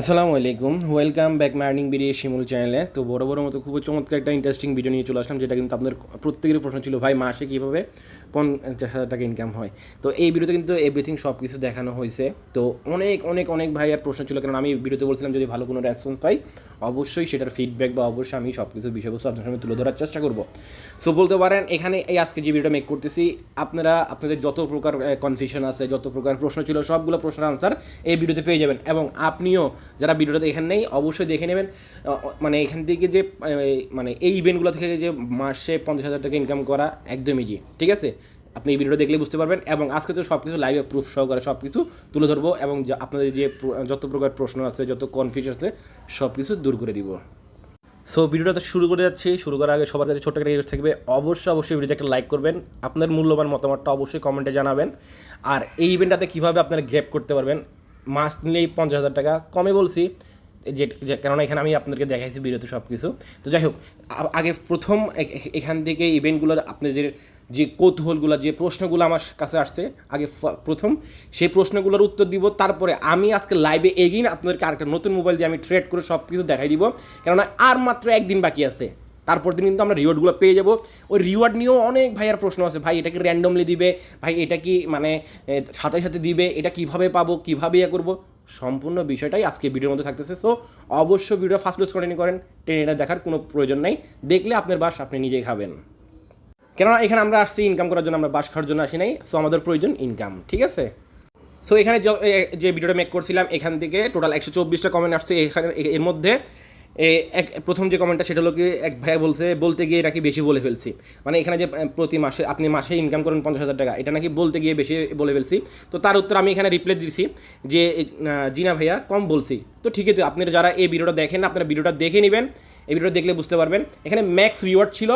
আসসালামু আলাইকুম। Welcome back morning BDA Shimul চ্যানেলে তো বড় বড় মতো খুব চমৎকার একটা ইন্টারেস্টিং ভিডিও নিয়ে চলে আসলাম, যেটা কিন্তু আপনাদের প্রত্যেকেরই প্রশ্ন ছিল, ভাই, মাসে কীভাবে পঞ্চাশ হাজার টাকা ইনকাম হয়? তো এই ভিডিওতে কিন্তু এভরিথিং সব কিছু দেখানো হয়েছে। তো অনেক অনেক অনেক ভাই আর প্রশ্ন ছিল, কারণ আমি ভিডিওতে বলছিলাম, যদি ভালো কোনো রেসপন্স পাই, অবশ্যই সেটার ফিডব্যাক বা অবশ্যই আমি সব কিছু বিষয়বস্তু আপনার সামনে তুলে ধরার চেষ্টা করব। সো বলতে পারেন, এখানে এই আজকে যে ভিডিওটা মেক করতেছি, আপনারা, আপনাদের যত প্রকার কনফিউশন আছে, যত প্রকার প্রশ্ন ছিল, সবগুলো প্রশ্নের আনসার এই ভিডিওতে পেয়ে যাবেন। এবং আপনিও যারা ভিডিওটা দেখেন নেই, অবশ্যই দেখে নেবেন। মানে এখান থেকে যে মানে এই ইভেন্টগুলো থেকে যে মাসে পঞ্চাশ হাজার টাকা ইনকাম করা একদমই ইজি ঠিক আছে? আপনি এই ভিডিওটা দেখলে বুঝতে পারবেন এবং আজকে তো সব কিছু লাইভে প্রুফ সহকারে সব কিছু তুলে ধরবো এবং আপনাদের যে যত প্রকার প্রশ্ন আছে, যত কনফিউশন আছে সব কিছু দূর করে দিব। সো ভিডিওটা তো শুরু করে যাচ্ছি। শুরু করার আগে সবার কাছে ছোট্ট একটা থাকবে। অবশ্যই অবশ্যই ভিডিওতে একটা লাইক করবেন। আপনার মূল্যবান মতামতটা অবশ্যই কমেন্টে জানাবেন। আর এই ইভেন্টটাতে কীভাবে আপনারা গ্রেপ করতে পারবেন মাস নিলেই পঞ্চাশ হাজার টাকা। কমে বলছি, যে কেননা এখানে আমি আপনাদেরকে দেখাইছি ভিডিওতে সব কিছু তো যাই হোক আগে প্রথম এখান থেকে ইভেন্টগুলোর আপনাদের যে কৌতূহলগুলো, যে প্রশ্নগুলো আমার কাছে আসছে, আগে প্রথম, সেই প্রশ্নগুলোর উত্তর দিব, তারপরে আমি আজকে লাইভে এগিয়ে আপনাদেরকে আরেকটা নতুন মোবাইল দিয়ে আমি ট্রেড করে সব কিছু দেখাই দিব। কেননা আর মাত্র একদিন বাকি আছে। তারপর দিন কিন্তু আমরা রিওয়ার্ডগুলো পেয়ে যাব। ওই রিওয়ার্ড নিয়েও অনেক ভাইয়ার প্রশ্ন আছে, ভাই, এটা কি র্যান্ডমলি দিবে? ভাই, এটা কি মানে সাথে সাথে দিবে? এটা কীভাবে পাবো? কীভাবে ইয়ে করব? সম্পূর্ণ বিষয়টাই আজকে ভিডিওর মধ্যে থাকতেছে। সো অবশ্যই ভিডিও ফার্স্ট ক্লোজ কন্টিনিউ করেন, টেনে এটা দেখার কোনো প্রয়োজন নাই। দেখলে আপনার বাস আপনি নিজেই খাবেন। কেননা, এখানে আমরা আসছি ইনকাম করার জন্য, আমরা বাস খাওয়ার জন্য আসি নাই। সো আমাদের প্রয়োজন ইনকাম ঠিক আছে? সো এখানে যে ভিডিওটা মেক করছিলাম, এখান থেকে টোটাল একশো চব্বিশটা কমেন্ট আসছে। এখানে এর মধ্যে এক, প্রথম যে কমেন্টটা সেটা হলো কি, এক ভাই বলছে, বলতে গিয়ে নাকি বেশি বলে ফেলছি। মানে এখানে যে প্রতি মাসে, আপনি মাসে ইনকাম করেন পঞ্চাশ হাজার টাকা, এটা নাকি বলতে গিয়ে বেশি বলে ফেলছি। তো তার উত্তর আমি এখানে রিপ্লাই দিয়েছি যে জিনা ভাইয়া কম বলছি। তো ঠিক আছে আপনারা যারা এই ভিডিওটা দেখেন, আপনারা ভিডিওটা দেখে নেবেন। এই ভিডিওটা দেখলে বুঝতে পারবেন, এখানে ম্যাক্স রিওয়ার্ড ছিল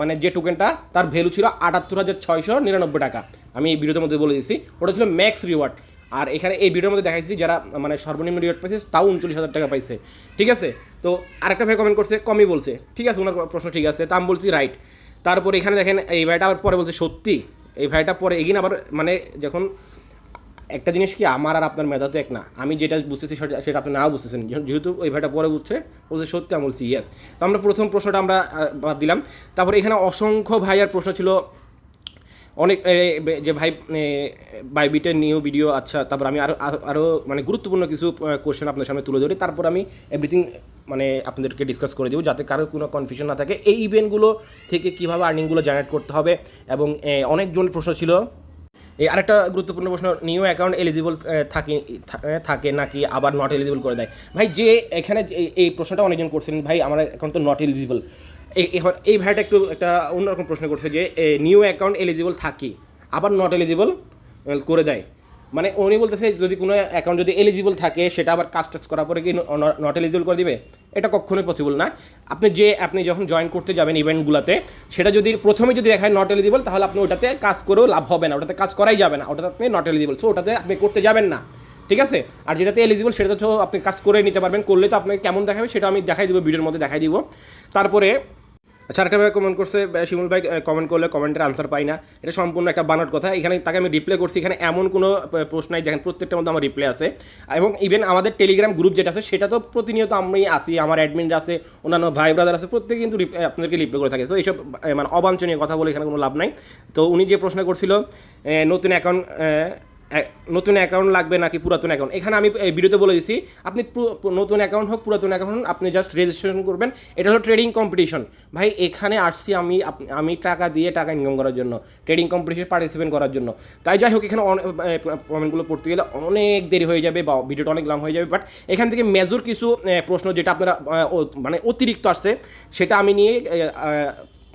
মানে যে টোকেনটা তার ভ্যালু ছিল আটাত্তর হাজার ছয়শো নিরানব্বই টাকা। আমি এই ভিডিওর মধ্যে বলে দিয়েছি ওটা ছিল ম্যাক্স রিওয়ার্ড আর এখানে এই ভিডিওর মধ্যে দেখাইছি, যারা মানে সর্বনিম্ন রিওয়ার্ড পাইছে, তাও উনচল্লিশ হাজার টাকা পাইছে। ঠিক আছে? তো আরেকটা ভাই কমেন্ট করছে, কমই বলছে। ঠিক আছে, ওনার প্রশ্ন ঠিক আছে, তা আমি বলছি রাইট তারপর এখানে দেখেন, এই ভাইটা আবার পরে বলছে, সত্যি? এই ভাইটা পরে এগিয়ে আবার মানে যখন একটা জিনিস কি আমার আর আপনার মেধা তো এক না, আমি যেটা বুঝতেছি সেটা সেটা আপনি নাও বুঝতেছেন। যেহেতু- ওই ভাইটা পরে বুঝছে বলছে সত্যি, আমি বলছি ইয়েস তো আমরা প্রথম প্রশ্নটা আমরা বাদ দিলাম। তারপরে এখানে অসংখ্য ভাইয়ার প্রশ্ন ছিল অনেক যে ভাই বাইবিটের নিউ ভিডিও আচ্ছা তারপর আমি আরও আরও মানে গুরুত্বপূর্ণ কিছু কোশ্চেন আপনার সামনে তুলে ধরি, তারপর আমি এভরিথিং মানে আপনাদেরকে ডিসকাস করে দেবো, যাতে কারও কোনো কনফিউশন না থাকে, এই ইভেন্টগুলো থেকে কীভাবে আর্নিংগুলো জেনারেট করতে হবে, এবং অনেকজন প্রশ্ন ছিল এই আরেকটা গুরুত্বপূর্ণ প্রশ্ন নিউ অ্যাকাউন্ট এলিজিবল থাকে থাকে নাকি আবার নট এলিজিবল করে দেয়? ভাই, যে এখানে এই প্রশ্নটা অনেকজন করছেন ভাই, আমার অ্যাকাউন্ট তো নট এলিজিবল এবার এই ভাইটা একটু একটা অন্যরকম প্রশ্ন করছে যে নিউ অ্যাকাউন্ট এলিজিবল থাকি, আবার নট এলিজিবল করে দেয়। মানে উনি বলতেছে যদি কোনো অ্যাকাউন্ট যদি এলিজিবল থাকে, সেটা আবার কাজ টাজ করার পরে কি নট এলিজিবল করে দিবে? এটা কখনোই পসিবল না। আপনি যে, আপনি যখন জয়েন করতে যাবেন ইভেন্টগুলোতে সেটা যদি প্রথমে যদি দেখায় নট এলিজিবল তাহলে আপনি ওটাতে কাজ করেও লাভ হবে না। ওটাতে কাজ করাই যাবে না। ওটাতে আপনি নট এলিজিবল সো ওটাতে আপনি করতে যাবেন না। ঠিক আছে? আর যেটাতে এলিজিবল সেটাতে তো আপনি কাজ করে নিতে পারবেন। করলে তো আপনাকে কেমন দেখাবে, সেটা আমি দেখাই দেবো, ভিডিওর মধ্যে দেখাই দিব। তারপরে আচ্ছা আরেকটা ভাই কমেন্ট করছে শিমুল ভাই কমেন্ট করলে কমেন্টের আনসার পাই না। এটা সম্পূর্ণ একটা বানার কথা। এখানে তাকে আমি রিপ্লে করছি। এখানে এমন কোনো প্রশ্ন নাই যেখানে প্রত্যেকটার মধ্যে আমার রিপ্লে আছে। এবং ইভেন আমাদের টেলিগ্রাম গ্রুপ যেটা আছে, সেটা তো প্রতিনিয়ত আমি আছি। আমার অ্যাডমিনরা আছে, অন্যান্য ভাই ব্রাদার আছে, প্রত্যেকে কিন্তু আপনাদেরকে রিপ্লাই করে থাকে। তো এইসব মানে অবাঞ্ছনীয় কথা বলে এখানে কোনো লাভ নাই। তো উনি যে প্রশ্ন করছিল নতুন অ্যাকাউন্ট নতুন অ্যাকাউন্ট লাগবে নাকি পুরাতন অ্যাকাউন্ট এখানে আমি এই ভিডিওতে বলে দিছি, আপনি নতুন অ্যাকাউন্ট হোক, পুরাতন অ্যাকাউন্ট আপনি জাস্ট রেজিস্ট্রেশন করবেন। এটা হলো ট্রেডিং কম্পিটিশন ভাই, এখানে আসছি আমি আমি টাকা দিয়ে টাকা ইনকাম করার জন্য ট্রেডিং কম্পিটিশন পার্টিসিপেট করার জন্য। তাই যাই হোক, এখানে কমেন্টগুলো পড়তে গেলে অনেক দেরি হয়ে যাবে বা ভিডিওটা অনেক লং হয়ে যাবে। বাট এখান থেকে মেজর কিছু প্রশ্ন যেটা আপনারা মানে অতিরিক্ত আসছে, সেটা আমি নিয়ে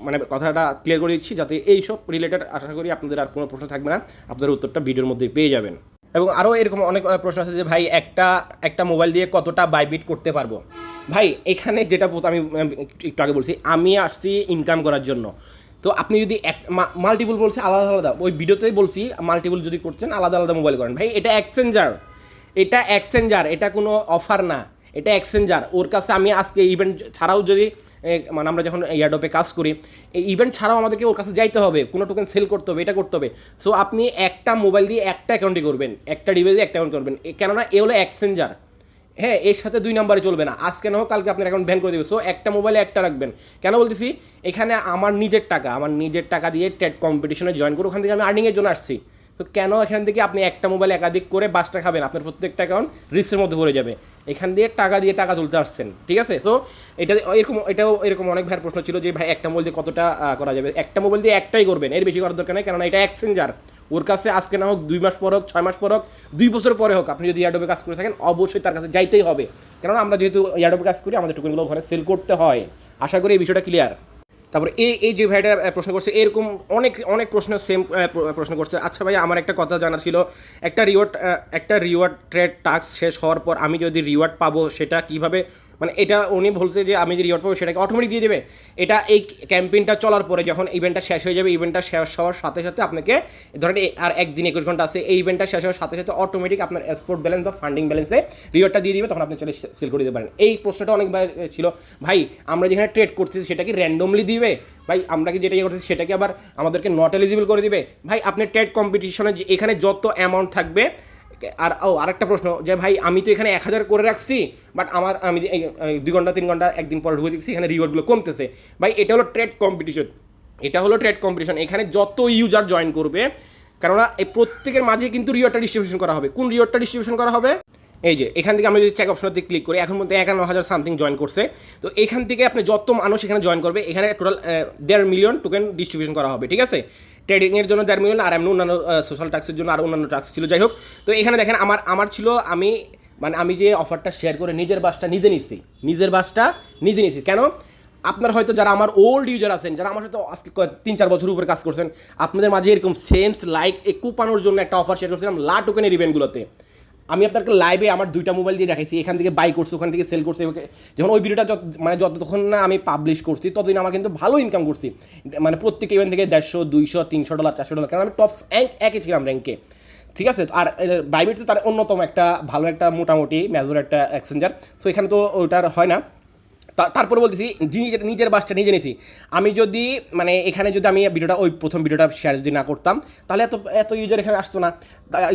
মানে কথাটা ক্লিয়ার করে দিচ্ছি যাতে এই সব রিলেটেড আশা করি আপনাদের আর কোনো প্রশ্ন থাকবে না। আপনাদের উত্তরটা ভিডিওর মধ্যে পেয়ে যাবেন। এবং আরও এরকম অনেক প্রশ্ন আছে যে, ভাই, একটা একটা মোবাইল দিয়ে কতটা বাইবিট করতে পারব? ভাই, এখানে যেটা আমি একটু আগে বলছি, আমি আসছি ইনকাম করার জন্য। তো আপনি যদি এক মাল্টিপুল বলছে, আলাদা আলাদা, ওই ভিডিওতেই বলছি মাল্টিপুল যদি করছেন, আলাদা আলাদা মোবাইল করেন। ভাই, এটা এক্সচেঞ্জার এটা এক্সচেঞ্জার এটা কোনো অফার না। এটা এক্সচেঞ্জার ওর কাছে আমি আজকে ইভেন্ট ছাড়াও যদি মানে আমরা যখন ইয়ারডপে কাজ করি, এই ইভেন্ট ছাড়াও আমাদেরকে ওর কাছে যাইতে হবে, কোনো টোকেন সেল করতে হবে, এটা করতে হবে। সো আপনি একটা মোবাইল দিয়ে একটা অ্যাকাউন্টই করবেন, একটা ডিভাইসে একটা অ্যাকাউন্ট করবেন কেননা এ হলো এক্সচেঞ্জার হ্যাঁ এর সাথে দুই নাম্বারে চলবে না। আজকে না হোক, কালকে আপনার অ্যাকাউন্ট ব্যান করে দেবে। সো একটা মোবাইলে একটা রাখবেন। কেন বলতেছি? এখানে আমার নিজের টাকা, আমার নিজের টাকা দিয়ে টেট কম্পিটিশনে জয়েন করে ওখান থেকে আমি আর্নিংয়ের জন্য আসছি। তো কেন এখান থেকে আপনি একটা মোবাইল একাধিক করে বাসটা খাবেন? আপনার প্রত্যেকটা অ্যাকাউন্ট রিস্কের মধ্যে ভরে যাবে। এখান দিয়ে টাকা দিয়ে টাকা তুলতে আসছেন, ঠিক আছে? সো এটা এরকম, এটাও এরকম অনেক ভাইয়ের প্রশ্ন ছিল যে, ভাই, একটা মোবাইল দিয়ে কতটা করা যাবে? একটা মোবাইল দিয়ে একটাই করবেন, এর বেশি করার দরকার নেই কারণ এটা এক্সচেঞ্জার ওর কাছে আজকে না হোক, দুই মাস পর হোক, ছয় মাস পর হোক, দুই বছর পরে হোক, আপনি যদি ইয়াডোবে কাজ করে থাকেন, অবশ্যই তার কাছে যাইতেই হবে। কেননা আমরা যেহেতু ইয়াডোবে কাজ করি, আমাদের টোকেনগুলো ওখানে সেল করতে হয়। আশা করি এই বিষয়টা ক্লিয়ার তারপর এই এই যে ভাইটা প্রশ্ন করছে, এরকম অনেক অনেক প্রশ্ন সেম প্রশ্ন করছে। আচ্ছা ভাই আমার একটা কথা জানা ছিল। একটা রিওয়ার্ড একটা রিওয়ার্ড ট্রেড টাস্ক শেষ হওয়ার পর আমি যদি রিওয়ার্ড পাবো, সেটা কীভাবে মানে এটা উনি বলছে যে আমি যে রিওয়ার্ড পাবো সেটাকে অটোমেটিক দিয়ে দেবে। এটা এই ক্যাম্পেইনটা চলার পরে যখন ইভেন্টটা শেষ হয়ে যাবে ইভেন্টটা শেষ হওয়ার সাথে সাথে আপনাকে ধরেন আর একদিন একুশ ঘণ্টা আছে, এই ইভেন্টটা শেষ হওয়ার সাথে সাথে অটোমেটিক আপনার স্পোর্ট ব্যালেন্স বা ফান্ডিং ব্যালেন্সে রিওয়ার্ডটা দিয়ে দিবে, তখন আপনি চলে সেল করে দিতে পারেন। এই প্রশ্নটা অনেকবার ছিল। ভাই, আমরা যেখানে ট্রেড করছি সেটা কি র্যান্ডমলি দিবে? ভাই, আমরা কি যেটা ইয়ে করছি সেটাকে আবার আমাদেরকে নট এলিজিবল করে দিবে? ভাই, আপনি ট্রেড কম্পিটিশনে এখানে যত অ্যামাউন্ট থাকবে আর, ও, আরেকটা প্রশ্ন, যে ভাই, আমি তো এখানে এক হাজার করে রাখছি বাট আমার, আমি দুই ঘণ্টা, তিন ঘণ্টা, একদিন পরে ঢুকে দিচ্ছি এখানে রিওয়ার্ডগুলো কমতেছে। ভাই, এটা হলো ট্রেড কম্পিটিশন এটা হলো ট্রেড কম্পিটিশন এখানে যত ইউজার জয়েন করবে, কেননা এই প্রত্যেকের মাঝে কিন্তু রিওয়ার্ডটা ডিস্ট্রিবিউশন করা হবে। কোন রিওয়ার্ডটা ডিস্ট্রিবিউশন করা হবে? এই যে, এখান থেকে আমি যদি চেক অপশনতে ক্লিক করি, এখন মধ্যে একান্ন হাজার সামথিং জয়েন করছে। তো এখান থেকে আপনি যত মানুষ এখানে জয়েন করবে, এখানে টোটাল দেড় মিলিয়ন টোকেন ডিস্ট্রিবিউশন করা হবে, ঠিক আছে? ট্রেডিংয়ের জন্য দেড় মিলিয়ন আর এমনি অন্যান্য সোশ্যাল ট্যাক্সের জন্য আর অন্যান্য ট্যাক্স ছিল। যাই হোক, তো এখানে দেখেন আমার আমার ছিল আমি মানে আমি যে অফারটা শেয়ার করে নিজের বাসটা নিজে নিছি, নিজের বাসটা নিজে নিচ্ছি কেন? আপনার হয়তো যারা আমার ওল্ড ইউজার আছেন, যারা আমার সাথে আজকে তিন, চার বছর উপরে কাজ করছেন, আপনাদের মাঝে এরকম সেন্স লাইক এই কুপানোর জন্য একটা অফার শেয়ার করছিলাম, লা টোকেনের ইভেন্টগুলোতে আমি আপনাকে লাইভে আমার দুইটা মোবাইল দিয়ে দেখাইছি। এখান থেকে বাই করছি, ওখান থেকে সেল করছি। যখন ওই ভিডিওটা যত মানে যতক্ষণ না আমি পাবলিশ করছি, ততদিন আমার কিন্তু ভালো ইনকাম করছি। মানে প্রত্যেক ইভেন্ট থেকে দেড়শো, দুইশো, তিনশো ডলার চারশো ডলার কারণ আমি টপ একে ছিলাম র্যাঙ্কে ঠিক আছে? আর বাইবিট তো তার অন্যতম একটা ভালো একটা মোটামুটি মেজর একটা এক্সচেঞ্জার সো এখানে তো ওটার হয় না। তারপরে বলতেছি নিজের নিজের বাসটা নিজে নিয়েছি আমি যদি মানে এখানে যদি আমি ভিডিওটা, ওই প্রথম ভিডিওটা শেয়ার যদি না করতাম, তাহলে এত এত ইউজার এখানে আসতো না।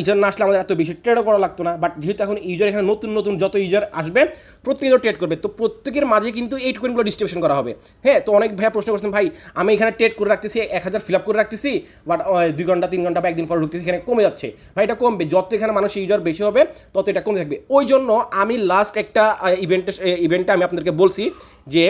ইউজার না আসলে আমাদের এত বেশি ট্রেডও করা লাগতো না। বাট যেহেতু এখন ইউজার এখানে নতুন নতুন যত ইউজার আসবে, প্রত্যেকে ট্রেড করবে। তো প্রত্যেকের মাঝে কিন্তু এই টোকেনগুলো ডিস্ট্রিবিউশন করা হবে। হ্যাঁ তো অনেক ভাইয়া প্রশ্ন করছেন, ভাই, আমি এখানে ট্রেড করে রাখতেছি, এক হাজার ফিল আপ করে রাখতেছি বাট দুই ঘণ্টা, তিন ঘণ্টা বা একদিন পর ঢুকতেছি, এখানে কমে যাচ্ছে। ভাই, এটা কমবে। যত এখানে মানুষ ইউজার বেশি হবে, তত এটা কমে থাকবে। ওই জন্য আমি লাস্ট একটা ইভেন্টে ইভেন্টে আমি আপনাদেরকে বলছি যে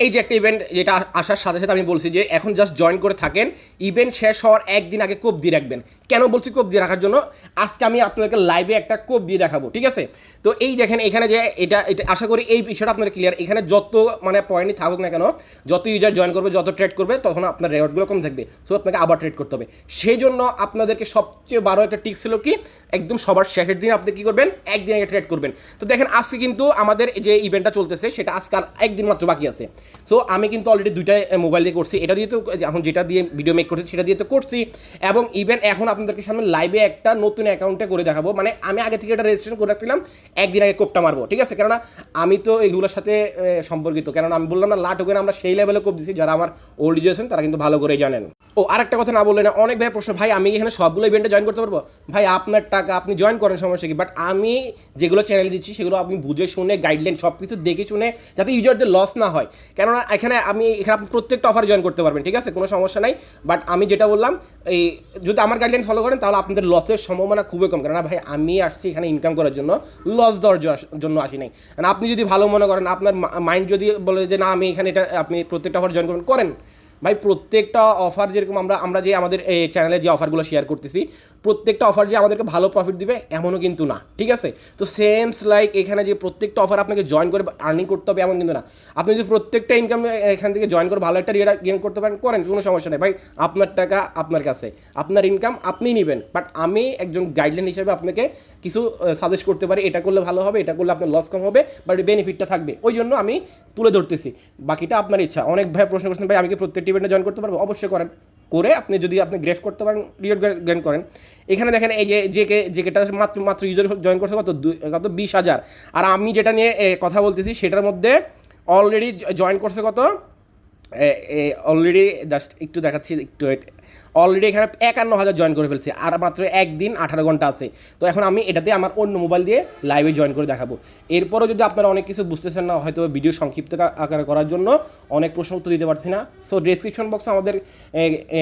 এই যে একটা ইভেন্ট যেটা আসার সাথে সাথে আমি বলছি যে এখন জাস্ট জয়েন করে থাকেন ইভেন্ট শেষ হওয়ার একদিন আগে কোপ দিয়ে রাখবেন। কেন বলছি কোপ দিয়ে রাখার জন্য? আজকে আমি আপনাদেরকে লাইভে একটা কোপ দিয়ে দেখাবো, ঠিক আছে? তো এই দেখেন, এখানে যে এটা এটা আশা করি এই বিষয়টা আপনার ক্লিয়ার এখানে যত মানে পয়েন্টই থাকুক না কেন, যত ইউজার জয়েন করবে, যত ট্রেড করবে, তখন আপনার রেওয়ার্ডগুলো কম থাকবে। সো আপনাকে আবার ট্রেড করতে হবে। সেই জন্য আপনাদেরকে সবচেয়ে বড় একটা টিক্স ছিল কি, একদম সবার শেষের দিন আপনি কী করবেন? একদিন আগে ট্রেড করবেন। তো দেখেন, আজকে কিন্তু আমাদের যে ইভেন্টটা চলতেছে, সেটা আজকাল একদিন মাত্র বাকি আছে। সো আমি কিন্তু অলরেডি দুইটা মোবাইল দিয়ে করছি। এটা দিয়ে তো এখন যেটা দিয়ে ভিডিও মেক করছি, সেটা দিয়ে তো করছি। এবং ইভেন এখন আপনাদেরকে সামনে লাইভে একটা নতুন অ্যাকাউন্টে করে দেখাবো। মানে আমি আগে থেকে এটা রেজিস্ট্রেশন করে রাখছিলাম, একদিন আগে কোপটা মারবো, ঠিক আছে? কেননা আমি তো এগুলোর সাথে সম্পর্কিত। কেননা আমি বললাম না লাট ওখানে আমরা সেই লেভেলে কোপ দিচ্ছি যারা আমার ওল্ড আছেন, তারা কিন্তু ভালো করেই জানেন। ও, আরেকটা কথা না বললে না, অনেক ভাই প্রশ্ন, ভাই, আমি এখানে সবগুলো ইভেন্টে জয়েন করতে পারব? ভাই, আপনার টাকা আপনি জয়েন করেন, সমস্যা কি? বাট আমি যেগুলো চ্যানেল দিচ্ছি, সেগুলো আপনি বুঝে শুনে গাইডলাইন সব কিছু দেখে শুনে, যাতে ইউজারদের লস না হয়। কেননা এখানে আমি, এখানে আপনি প্রত্যেকটা অফার জয়েন করতে পারবেন, ঠিক আছে? কোনো সমস্যা নাই। বাট আমি যেটা বললাম, এই যদি আমার গাইডলাইন ফলো করেন, তাহলে আপনাদের লসের সম্ভাবনা খুবই কম। কেননা ভাই, আমি আসছি এখানে ইনকাম করার জন্য লস দেওয়ার জন্য আসি নাই। কারণ আপনি যদি ভালো মনে করেন, আপনার মাইন্ড যদি বলে যে, না, আমি এখানে এটা, আপনি প্রত্যেকটা অফার জয়েন করবেন, করেন। ভাই, প্রত্যেকটা অফার যেরকম আমরা আমরা যে আমাদের, এই চ্যানেলে যে অফারগুলো শেয়ার করতেছি প্রত্যেকটা অফার যে আমাদেরকে ভালো প্রফিট দিবে, এমনও কিন্তু না, ঠিক আছে? তো সেমস লাইক এখানে যে প্রত্যেকটা অফার আপনাকে জয়েন করে আর্নিং করতে হবে, এমন কিন্তু না। আপনি যদি প্রত্যেকটা ইনকাম এখান থেকে জয়েন করে ভালো একটা রিয়া গেন করতে পারেন, করেন, কোনো সমস্যা নেই। ভাই, আপনার টাকা আপনার কাছে, আপনার ইনকাম আপনিই নেবেন। বাট আমি একজন গাইডলাইন হিসেবে আপনাকে কিছু সাজেস্ট করতে পারি, এটা করলে ভালো হবে, এটা করলে আপনার লস কম হবে বাট বেনিফিটটা থাকবে। ওই জন্য আমি তুলে ধরতেছি। বাকিটা আপনার ইচ্ছা। অনেক ভাই প্রশ্ন করছেন, ভাই, আমি কি প্রত্যেকটি ইভেন্টে জয়েন করতে পারব? অবশ্যই করেন। করে আপনি যদি আপনি গ্রেফ করতে পারেন, রিওয়ার্ড গেন করেন। এখানে দেখেন এই যে যে কে, যে কেটা মাত্র মাত্র ইউজার জয়েন করছে কত? কত? বিশ হাজার। আর আমি যেটা নিয়ে কথা বলতেছি, সেটার মধ্যে অলরেডি জয়েন করছে কত? অলরেডি জাস্ট একটু দেখাচ্ছি, একটু। অলরেডি এখানে একান্ন হাজার জয়েন করে ফেলছে। আর মাত্র একদিন আঠারো ঘণ্টা আছে। তো এখন আমি এটাতে আমার অন্য মোবাইল দিয়ে লাইভে জয়েন করে দেখাবো। এরপরও যদি আপনারা অনেক কিছু বুঝতেছেন না, হয়তো ভিডিও সংক্ষিপ্ত আকারে করার জন্য অনেক প্রশ্ন উত্তর দিতে পারছি না। সো ডিসক্রিপশন বক্সে আমাদের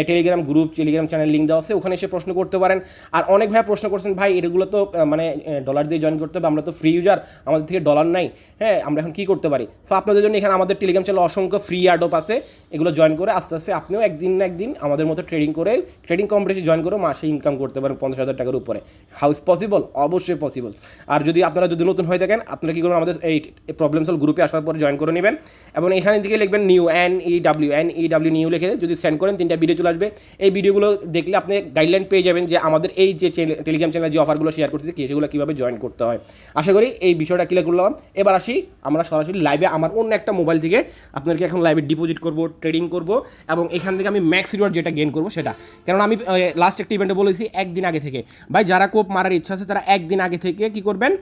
Telegram group Telegram channel link দেওয়া আছে। ওখানে এসে প্রশ্ন করতে পারেন। আর অনেক ভাই প্রশ্ন করছেন, ভাই, এগুলো তো মানে ডলার দিয়ে জয়েন করতে হবে। আমরা তো ফ্রি ইউজার আমাদের থেকে ডলার নাই। হ্যাঁ আমরা এখন কী করতে পারি? সো আপনাদের জন্য এখানে আমাদের টেলিগ্রাম চ্যানেল অসংখ্য ফ্রি অ্যাডপ আছে। এগুলো জয়েন করে আস্তে আস্তে আপনিও একদিন না একদিন আমাদের মতো ট্রেডিং করে ট্রেডিং কম্পিটিশন জয়েন করে মাসে ইনকাম করতে পারেন পঞ্চাশ হাজার টাকার উপরে। হাউস পসিবল অবশ্যই পসিবল আর যদি আপনারা যদি নতুন হয়ে থাকেন, আপনারা কী করবেন? আমাদের এই প্রবলেম সলভ গ্রুপে আসার পর জয়েন করে নেবেন। এবং এখানে দিকে লিখবেন new N E W N E W new লিখে যদি সেন্ড করেন, তিনটা ভিডিও চলে আসবে। এই ভিডিওগুলো দেখলে আপনি গাইডলাইন পেয়ে যাবেন যে আমাদের এই যে টেলিগ্রাম চ্যানেল যে অফারগুলো শেয়ার করতেছি সেগুলো কীভাবে জয়েন করতে হয়। আশা করি এই বিষয়টা ক্লিয়ার করলাম। এবার আসি, আমরা সরাসরি লাইভে আমার অন্য একটা মোবাইল থেকে আপনাদেরকে এখন লাইভে ডিপোজিট করব ট্রেডিং করব। এবং এখান থেকে আমি ম্যাক্স রিওয়ার্ড যেটা গেন করব, সেটা কারণ আমি লাস্ট একটা ইভেন্টে বলেছি একদিন আগে থেকে। ভাই, যারা কোপ মারার ইচ্ছা আছে, তারা একদিন আগে থেকে কি করবেন?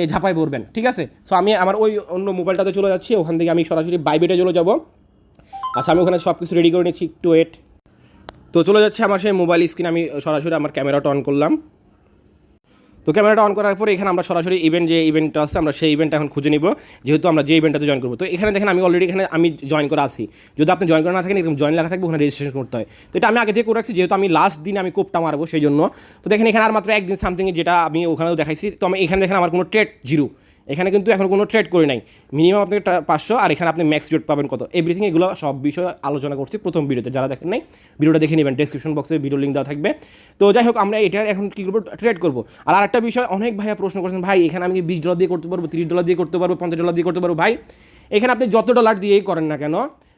এই ঝাঁপাই পড়বেন, ঠিক আছে? সো আমি আমার ওই অন্য মোবাইলটাতে চলে যাচ্ছি, ওখান থেকে আমি সরাসরি বাইবেটে চলে যাব। আচ্ছা আমি ওখানে সব কিছু রেডি করে নিচ্ছি, একটু ওয়েট তো চলে যাচ্ছে আমার সেই মোবাইল স্ক্রিন আমি সরাসরি আমার ক্যামেরাটা অন করলাম। তো ক্যামেরাটা অন করার পরে এখানে আমরা সরাসরি ইভেন্ট যে ইভেন্টটা আছে, আমরা সেই ইভেন্টটা এখন খুঁজে নিব। যেহেতু আমরা যে ইভেন্টটাতে জয়েন করব। তো এখানে দেখেন আমি অলরেডি এখানে আমি জয়েন করা আছি। যদি আপনি জয়েন করা না থাকেন, এরকম জয়েন লেখা থাকবে, ওখানে রেজিস্ট্রেশন করতে হয়। তো এটা আমি আগে থেকে করে রাখছি, যেহেতু আমি লাস্ট দিন আমি কোপটা মারবো সেই জন্য। তো দেখেন এখানে আর মাত্র একদিন সামথিং যেটা আমি ওখানেও দেখাইছি। তো আমি এখানে দেখেন আমার কোনো ট্রেড জিরো এখানে কিন্তু এখন কোনো ট্রেড করি নাই। মিনিমাম আপনাকে পাঁচশো, আর এখানে আপনি ম্যাক্স রেট পাবেন কত? এভরিথিং এগুলো সব বিষয়ে আলোচনা করছি প্রথম ভিডিওতে। যারা দেখেন নাই, ভিডিওটা দেখে নেবেন ডেসক্রিপশন বক্সে ভিডিও লিঙ্ক দেওয়া থাকবে। তো যাই হোক, আমরা এটা এখন কী করব? ট্রেড করব। আর আরেকটা বিষয়, অনেক ভাইয়া প্রশ্ন করছেন, ভাই, এখানে আমি বিশ ডলার দিয়ে করতে পারব, তিরিশ ডলার দিয়ে করতে পারব, পঞ্চাশ ডলার দিয়ে করতে পারব? ভাই, এখানে আপনি যত ডলার দিয়েই করেন না কেন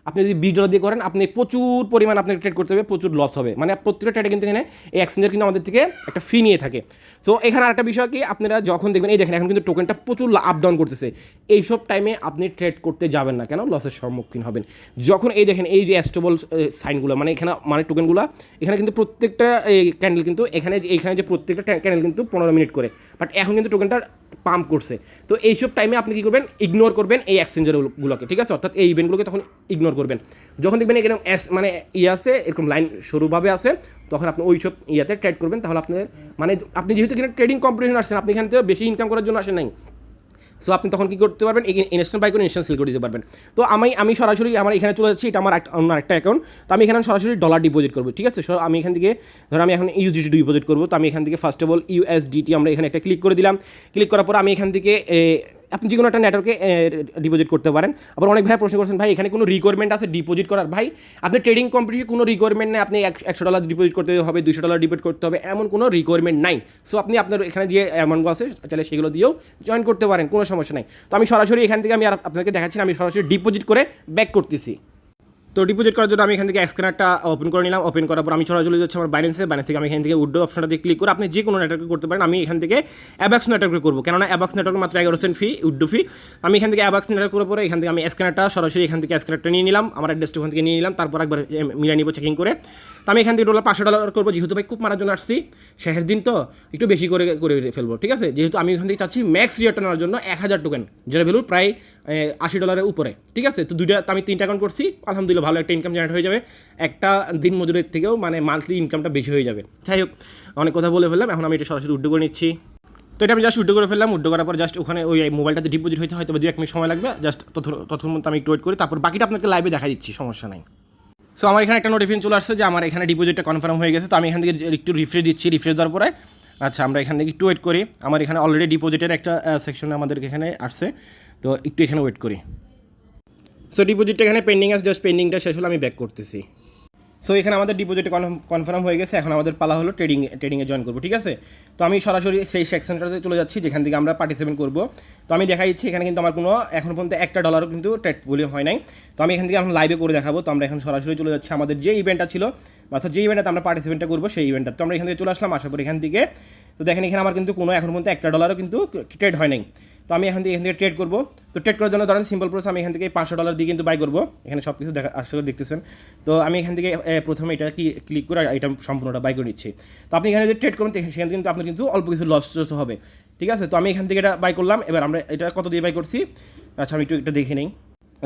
আপনি যদি বিশ ডলার দিয়ে করেন, আপনি প্রচুর পরিমাণ আপনাকে ট্রেড করতে হবে, প্রচুর লস হবে। মানে প্রত্যেকটা ট্রেডে কিন্তু এখানে এই এক্সচেঞ্জের কিন্তু আমাদের থেকে একটা ফি নিয়ে থাকে। তো এখানে আরেকটা বিষয় কি, আপনারা যখন দেখবেন, এই দেখেন, এখন কিন্তু টোকেনটা প্রচুর আপ ডাউন করতেছে। এইসব টাইমে আপনি ট্রেড করতে যাবেন না কেন? লসের সম্মুখীন হবেন। যখন এই দেখেন, এই যে অ্যাস্টেবল সাইনগুলো মানে এখানে মানে টোকেনগুলো এখানে কিন্তু প্রত্যেকটা ক্যান্ডেল কিন্তু, এখানে এখানে যে প্রত্যেকটা ক্যান্ডেল কিন্তু পনেরো মিনিট করে। বাট এখন কিন্তু টোকেনটা পাম্প করছে। তো এইসব টাইমে আপনি কী করবেন? ইগনোর করবেন এই এক্সচেঞ্জারগুলোকে ঠিক আছে? অর্থাৎ এই ইভেন্টগুলোকে তখন ইগনোর করবেন। যখন দেখবেন এরকম মানে ইয়ে আছে, এরকম লাইন সরুভাবে আছে, তখন আপনি ওই সব ইয়াতে ট্রেড করবেন। তাহলে আপনাদের মানে আপনি যেহেতু এখানে ট্রেডিং কম্পিটিশন আসছেন, আপনি এখান থেকে বেশি ইনকাম করার জন্য আসেন নাই। সো আপনি তখন কী করতে পারবেন? ইনস্ট্যান্ট বাই করে ইনস্ট্যান্ট সেল করে দিতে পারবেন। তো আমি আমি সরাসরি আমার এখানে চলে যাচ্ছি, এটা আমার অন্য একটা অ্যাকাউন্ট তো আমি এখানে সরাসরি ডলার ডিপোজিট করব, ঠিক আছে? সো আমি এখান থেকে, ধরো আমি এখন ইউএসডিটি ডিপোজিট করব। তো আমি এখান থেকে ফার্স্ট অফ অল ইউএসডিটি আমরা এখানে একটা ক্লিক করে দিলাম। ক্লিক করার পর আমি এখান থেকে আপনি যে কোনো একটা নেটওয়ার্কে ডিপোজিট করতে পারেন। আবার অনেক ভাই প্রশ্ন করছেন, ভাই, এখানে কোনো রিকোয়ারমেন্ট আছে ডিপোজিট করার? ভাই, আপনি ট্রেডিং কম্পিটিশনে কোনো রিকোয়ারমেন্ট নেই, আপনি এক- একশো ডলার ডিপোজিট করতে হবে দুশো ডলার ডিপোজিট করতে হবে, এমন কোনো রিকোয়ারমেন্ট নাই। সো আপনি আপনার এখানে যে অ্যামাউন্টগুলো আছে তাহলে সেগুলো দিয়েও জয়েন করতে পারেন, কোনো সমস্যা নাই। তো আমি সরাসরি এখান থেকে আমি আপনাকে দেখাচ্ছি আমি সরাসরি ডিপোজিট করে ব্যাক করতেছি। তো ডিপোজিট করার জন্য আমি এখান থেকে স্ক্যানারটা ওপেন করে নিলাম। ওপেন করার পর আমি সরাসরি যাচ্ছি আমার বাইন্যান্সে বাইন্যান্স থেকে আমি এখান থেকে উড্ডো অপশনটা দিয়ে ক্লিক করে আপনি যে কোনো নেটওয়ার্কে করতে পারেন। আমি এখান থেকে অ্যাবাক্স নেটওয়ার্কে করব। কেননা অ্যাবাক্স নেটওয়ার্ক মাত্র এগারো সেন্ট ফি উড্ডো ফি আমি এখান থেকে অ্যাবাক্স নেটওয়ার্ক করার পরে এখান থেকে আমি স্ক্যানারটা সরাসরি এখান থেকে স্ক্যানারটা নিয়ে নিলাম। আমার অ্যাড্রেসটা ওখান থেকে নিয়ে নিলাম। তারপর একবার এ, মিলাই নিব চেকিং করে। তো আমি এখান থেকে ডলার পাঁচশো ডলার করব। যেহেতু ভাই খুব মারার জন্য আসছি শেষের দিন তো একটু বেশি করে করে ফেলব ঠিক আছে? যেহেতু আমি এখান থেকে চাচ্ছি ম্যাক্স রিটার্ন নেওয়ার জন্য এক হাজার টোকেন যেটা ভ্যালু প্রায় আশি ডলারের উপরে ঠিক আছে? তো দুইটা আমি তিনটা অ্যাকাউন্ট করছি। আলহামদুলিল্লাহ ভালো একটা ইনকাম জেনারেট হয়ে যাবে। একটা দিন মজুরের থেকেও মানে মান্থলি ইনকামটা বেশি হয়ে যাবে। যাই হোক, অনেক কথা বলে ফেললাম, এখন আমি এটা সরাসরি উড্ডো করে নিচ্ছি। তো এটা আমি জাস্ট উড্ডো করে ফেললাম, উড্ডো করার পর জাস্ট ওখানে ওই মোবাইলটাতে ডিপোজিট হইতে হয়তো দু এক মিনিট সময় লাগবে জাস্ট ততক্ষণ মতো আমি একটু ওয়েট করি, তারপর বাকিটা আপনাকে লাইভে দেখা দিচ্ছি, সমস্যা নাই। সো আমার এখানে একটা নোটিফিকেশন চলে আসছে যে আমার এখানে ডিপোজিটটা কনফার্ম হয়ে গেছে, তো আমি এখান থেকে একটু রিফ্রেশ দিচ্ছি রিফ্রেশ দেওয়ার পরে আচ্ছা আমরা এখান থেকে একটু ওয়েট করি। আমার এখানে অলরেডি ডিপোজিটের একটা সেকশনে আমাদের এখানে আসছে, তো একটু এখানে ওয়েট করি। সো ডিপোজিটটা এখানে পেন্ডিং আছে জাস্ট পেন্ডিংটা শেষ হলে আমি ব্যাক করতেছি। সো এখানে আমাদের ডিপোজিটে কনফার্ম হয়ে গেছে, এখন আমাদের পালা হলো ট্রেডিং ট্রেডিংয়ে জয়েন করব, ঠিক আছে? তো আমি সরাসরি সেই সেকশনটাতে চলে যাচ্ছি, যেখান থেকে আমরা পার্টিসিপেট করব। তো আমি দেখা দিচ্ছি, এখানে কিন্তু আমার কোনো, এখন পর্যন্ত একটা ডলারও কিন্তু ট্রেড বলে হয় নাই। তো আমি এখান থেকে এখন লাইভে করে দেখাবো, তো আমরা এখন সরাসরি চলে যাচ্ছি, আমাদের যে ইভেন্টটা ছিল, অর্থাৎ যে ইভেন্টটা আমরা পার্টিসিপেন্টটা করব, সেই ইভেন্টটা তো আমরা এখান থেকে চলে আসলাম, আশা করি এখান থেকে। তো দেখেন, এখানে আমার কিন্তু কোনো, এখন পর্যন্ত একটা ডলারও কিন্তু ট্রেড হয় নাই। তো আমি এখান থেকে এখান থেকে ট্রেড করব। তো ট্রেড করার জন্য ধরেন সিম্পল প্রসেস আমি এখান থেকে পাঁচশো ডলার দিয়ে কিন্তু বাই করব। এখানে সব কিছু দেখা আশা করে দেখতেছেন। তো আমি এখান থেকে প্রথমে এটা কি ক্লিক করে এটা সম্পূর্ণটা বাই করে নিচ্ছি। তো আপনি এখানে যদি ট্রেড করুন সেখানে থেকে কিন্তু আপনার কিন্তু অল্প কিছু লস টস হবে। ঠিক আছে? তো আমি এখান থেকে এটা বাই করলাম। এবার আমরা এটা কত দিয়ে বাই করছি? আচ্ছা আমি একটু এটা দেখে নিই।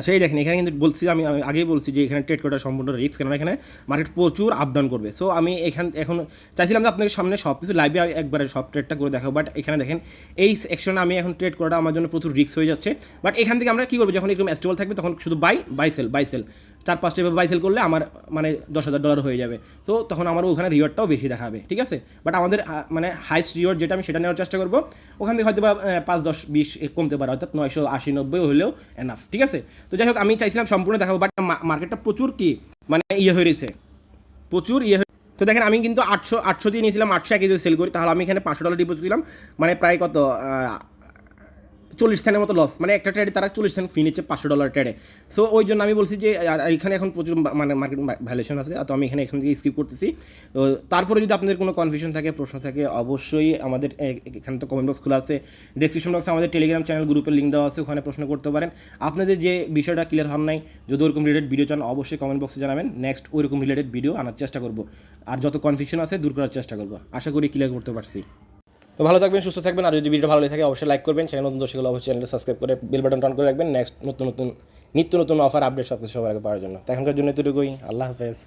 সেই দেখেন, এখানে কিন্তু বলছি, আমি আগেই বলছি যে এখানে ট্রেড করাটা সম্পূর্ণ রিস্ক কেন এখানে মার্কেট প্রচুর আপ ডাউন করবে। সো আমি এখান, এখন চাইছিলাম যে আপনাদের সামনে সব কিছু লাইভে একবারে সব ট্রেডটা করে দেখাবো বাট এখানে দেখেন, এই সেকশনে আমি এখন ট্রেড করাটা আমার জন্য প্রচুর রিস্ক হয়ে যাচ্ছে। বাট এখান থেকে আমরা কী করব, যখন এরকম স্টেবল থাকবে, তখন শুধু buy buy sell buy sell চার পাঁচটা এভাবে বাই সেল করলে আমার মানে দশ হাজার ডলার হয়ে যাবে। তো তখন আমার ওখানে রিওয়ার্ডটাও বেশি দেখাবে, ঠিক আছে? বাট আমাদের মানে হাইস্ট রিওয়ার্ড যেটা, আমি সেটা নেওয়ার চেষ্টা করব। ওখান থেকে হয়তো বা পাঁচ, দশ, বিশ কমতে পারে, অর্থাৎ নয়শো আশি, নব্বই হলেও এনাফ ঠিক আছে? তো যাই হোক, আমি চাইছিলাম সম্পূর্ণ দেখাবো বাট মার্কেটটা প্রচুর কি মানে ইয়ে হয়ে রয়েছে। প্রচুর ইয়ে তো দেখেন, আমি কিন্তু আটশো আটশো দিয়ে নিয়েছিলাম, আটশো এক যদি সেল করি, তাহলে আমি এখানে পাঁচশো ডলার ডিপোজিট দিলাম। মানে প্রায় কত? চল্লিশ সেন্টের মতো লস মানে একটা ট্রেডে তারা চল্লিশ সেন্ট ফি নিচ্ছে, পাঁচশো ডলার ট্রেডে সো ওই জন্য আমি বলছি যে, আর এখানে এখন প্রচুর মানে মার্কেট ভ্যালুয়েশন আছে। তো আমি এখানে এখান থেকে স্কিপ করতেছি। তো তারপরে যদি আপনাদের কোনো কনফিউশন থাকে, প্রশ্ন থাকে, অবশ্যই আমাদের এখানে তো কমেন্ট বক্স খোলা আছে। ডিসক্রিপশন বক্সে আমাদের টেলিগ্রাম চ্যানেল গ্রুপের লিঙ্ক দেওয়া আছে, ওখানে প্রশ্ন করতে পারেন। আপনাদের যে বিষয়টা ক্লিয়ার হন নাই, যদি ওরকম রিলেটেড ভিডিও চান, অবশ্যই কমেন্ট বক্সে জানাবেন। নেক্সট ওইরকম রিলেটেড ভিডিও আনার চেষ্টা করব। আর যত কনফিউশন আছে, দূর করার চেষ্টা করব। আশা করি ক্লিয়ার করতে পারছি। তো ভালো থাকবেন, সুস্থ থাকবেন, আর যদি ভিডিও ভালো লাগে থাকে অবশ্যই লাইক করবেন। চ্যানেল নতুন দর্শকগুলো অবশ্যই চ্যানেলটা সাবস্ক্রাইব করে বেল বাটন অন করে রাখবেন। নেক্সট নতুন নতুন, নিত্য নতুন অফার আপডেট সব কিছু সবার আগে পাওয়ার জন্য। তো এখনকার জন্য এতটুকুই। আল্লাহ হাফেজ।